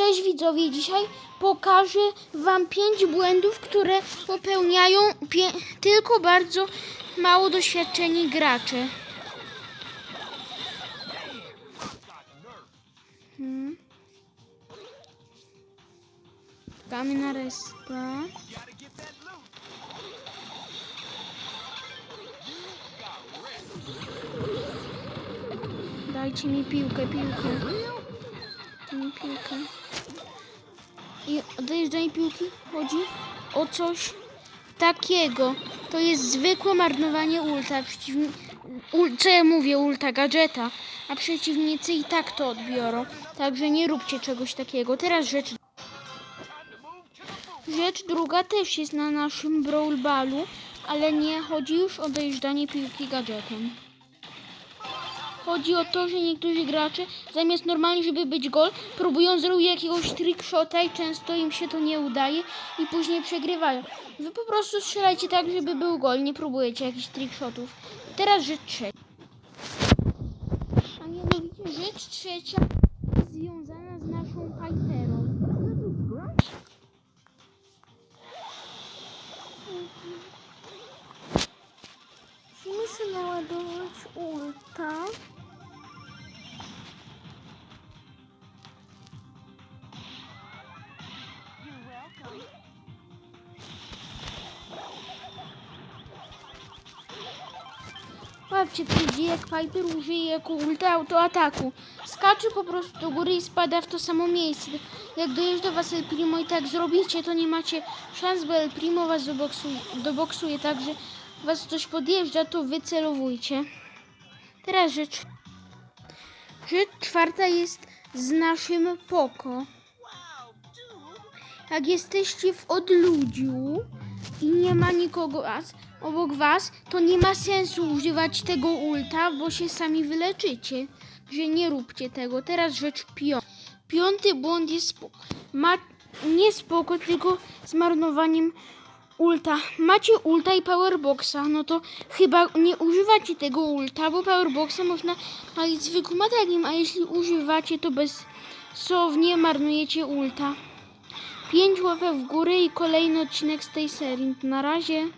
Cześć widzowie, dzisiaj pokażę wam pięć błędów, które popełniają tylko bardzo mało doświadczeni gracze. Hmm. Na respa. Dajcie mi piłkę, piłkę. Dajcie mi piłkę. I dojeżdżanie piłki chodzi o coś takiego. To jest zwykłe marnowanie ulta. Przeciwni... Ul... Co ja mówię? Ulta gadżeta. A przeciwnicy i tak to odbiorą. Także nie róbcie czegoś takiego. Teraz rzecz. Rzecz druga też jest na naszym Brawl Ballu, ale nie chodzi już o dojeżdżanie piłki gadżetem. Chodzi o to, że niektórzy gracze zamiast normalnie, żeby być gol, próbują zrobić jakiegoś trickshota i często im się to nie udaje i później przegrywają. Wy po prostu strzelajcie tak, żeby był gol, nie próbujecie jakichś trickshotów. Teraz rzecz trzecia. A mianowicie rzecz trzecia związana z naszą Piperą. Musimy naładować ulta. Patrzcie, widzi jak Piper użyje jako ulta autoataku. Skacze po prostu do góry i spada w to samo miejsce. Jak dojeżdża was El Primo i tak zrobicie, to nie macie szans, bo El Primo was doboksuje, doboksuje także was ktoś podjeżdża, to wycelowujcie. Teraz rzecz. Rzecz czwarta jest z naszym poko. Jak jesteście w odludziu i nie ma nikogo was, obok was, to nie ma sensu używać tego ulta, bo się sami wyleczycie. Że nie róbcie tego. Teraz rzecz piąta. Piąty błąd jest ma nie spoko, tylko zmarnowaniem ulta. Macie ulta i powerboxa, no to chyba nie używacie tego ulta, bo powerboxa można malić zwykłym atakiem, a jeśli używacie, to bezsownie marnujecie ulta. 5 łapek w górę i kolejny odcinek z tej serii. Na razie.